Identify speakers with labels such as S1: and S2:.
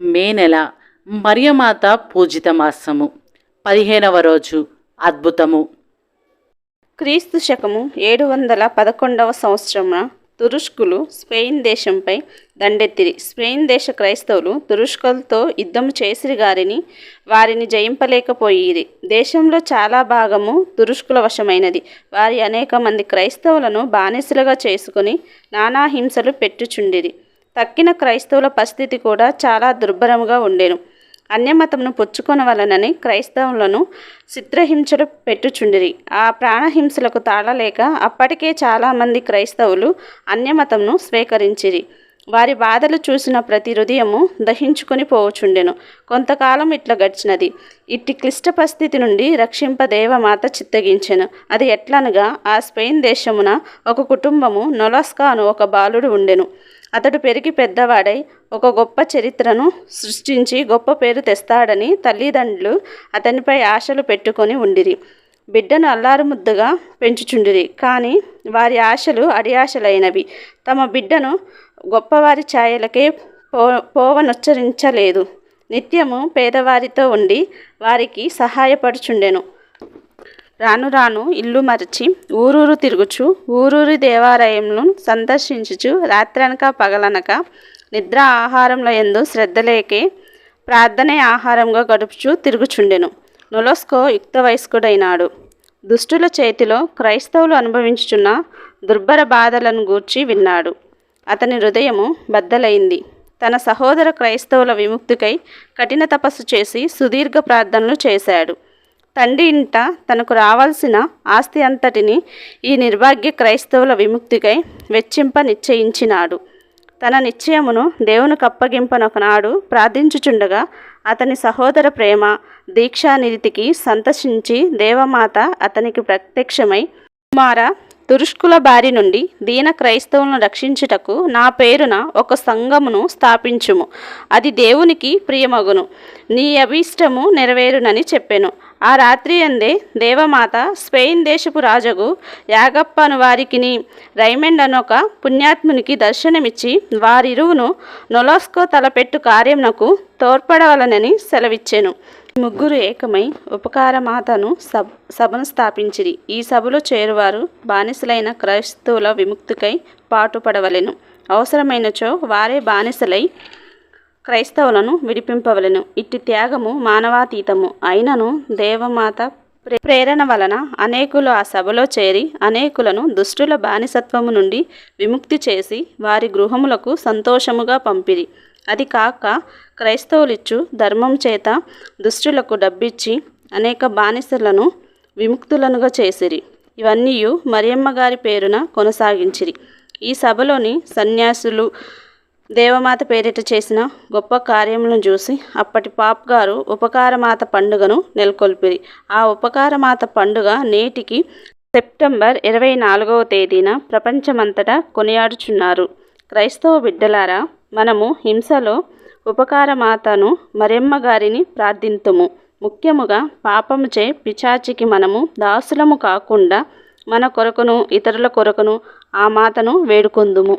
S1: మే నెల మరియమాత పూజిత మాసము పదిహేనవ రోజు అద్భుతము.
S2: క్రీస్తు శకము ఏడు వందల పదకొండవ సంవత్సరమున తురుష్కులు స్పెయిన్ దేశంపై దండెత్తిరి. స్పెయిన్ దేశ క్రైస్తవులు తురుష్కులతో యుద్ధము చేసిరి గారిని వారిని జయింపలేకపోయిరి. దేశంలో చాలా భాగము తురుష్కుల వశమైనది. వారి అనేక మంది క్రైస్తవులను బానిసలుగా చేసుకుని నానా హింసలు పెట్టుచుండిరి. తక్కిన క్రైస్తవుల పరిస్థితి కూడా చాలా దుర్భరముగా ఉండేను. అన్యమతమును పుచ్చుకొనవలనని క్రైస్తవులను చిత్రహింసలు పెట్టుచుండిరి. ఆ ప్రాణహింసలకు తాళలేక అప్పటికే చాలామంది క్రైస్తవులు అన్యమతమును స్వీకరించిరి. వారి బాధలు చూసిన ప్రతి హృదయము దహించుకొని పోవచుండెను కొంతకాలం ఇట్లా గడిచినది. ఇట్టి క్లిష్ట పరిస్థితి నుండి రక్షింప దేవమాత చిత్తగించెను. అది ఎట్లనగా ఆ స్పెయిన్ దేశమున ఒక కుటుంబము నొలాస్కా అను ఒక బాలుడు ఉండెను. అతడు పెరిగి పెద్దవాడై ఒక గొప్ప చరిత్రను సృష్టించి గొప్ప పేరు తెస్తాడని తల్లిదండ్రులు అతనిపై ఆశలు పెట్టుకొని ఉండిరి. బిడ్డను అల్లారు ముద్దుగా పెంచుచుండిరి. కానీ వారి ఆశలు అడియాశలైనవి. తమ బిడ్డను గొప్పవారి ఛాయలకే పో పోవనుచ్చరించలేదు. నిత్యము పేదవారితో ఉండి వారికి సహాయపడుచుండెను. రాను రాను ఇల్లు మరచి ఊరూరు తిరుగుచు ఊరూరి దేవాలయంను సందర్శించుచు రాత్రనక పగలనక నిద్ర ఆహారంలో ఎందు శ్రద్ధలేకే ప్రార్థనే ఆహారంగా గడుపుచు తిరుగుచుండెను. నొలస్కో యుక్త వయస్కుడైనాడు దుష్టుల చేతిలో క్రైస్తవులు అనుభవించుచున్న దుర్భర బాధలను గూర్చి విన్నాడు. అతని హృదయము బద్దలైంది. తన సహోదర క్రైస్తవుల విముక్తికై కఠిన తపస్సు చేసి సుదీర్ఘ ప్రార్థనలు చేశాడు. తండ్రి ఇంట తనకు రావాల్సిన ఆస్తి అంతటిని ఈ నిర్భాగ్య క్రైస్తవుల విముక్తికై వెచ్చింప నిశ్చయించినాడు. తన నిశ్చయమును దేవునికి అప్పగింపనొకనాడు ప్రార్థించుచుండగా అతని సహోదర ప్రేమ దీక్షానిధికి సంతసించి దేవమాత అతనికి ప్రత్యక్షమై కుమార తురుష్కుల బారి నుండి దీన క్రైస్తవులను రక్షించుటకు నా పేరున ఒక సంఘమును స్థాపించుము. అది దేవునికి ప్రియమగును. నీ అభీష్టము నెరవేరునని చెప్పెను. ఆ రాత్రి అందే దేవమాత స్పెయిన్ దేశపు రాజగు యాగప్పను వారికిని రైమండ్ అనొక పుణ్యాత్మునికి దర్శనమిచ్చి వారిరువును నొలాస్కో తలపెట్టు కార్యమునకు తోడ్పడవలనని సెలవిచ్చెను. ముగ్గురు ఏకమై ఉపకారమాతను సబ్ సభను స్థాపించిరి. ఈ సభలో చేరువారు బానిసలైన క్రైస్తవుల విముక్తికై పాటుపడవలెను. అవసరమైనచో వారే బానిసలై క్రైస్తవులను విడిపింపవలెను. ఇట్టి త్యాగము మానవాతీతము. అయినను దేవమాత ప్రే- ప్రేరణ వలన అనేకులు ఆ సభలో చేరి అనేకులను దుష్టుల బానిసత్వము నుండి విముక్తి చేసి వారి గృహములకు సంతోషముగా పంపిరి. అది కాక క్రైస్తవులిచ్చు ధర్మం చేత దుష్టులకు డబ్బిచ్చి అనేక బానిసలను విముక్తులనుగా చేసిరి. ఇవన్నీ మరియమ్మ గారి పేరున కొనసాగించిరి. ఈ సభలోని సన్యాసులు దేవమాత పేరిట చేసిన గొప్ప కార్యములను చూసి అప్పటి పాప్ గారు ఉపకారమాత పండుగను నెలకొల్పిరి. ఆ ఉపకారమాత పండుగ నేటికి సెప్టెంబర్ ఇరవై నాలుగవ తేదీన ప్రపంచమంతటా కొనియాడుచున్నారు. క్రైస్తవ బిడ్డలారా మనము హింసలో ఉపకారమాతను మరెమ్మ గారిని ప్రార్థింతుము. ముఖ్యముగా పాపముచే పిచాచికి మనము దాసులము కాకుండా మన కొరకును ఇతరుల కొరకును ఆ మాతను వేడుకొందుము.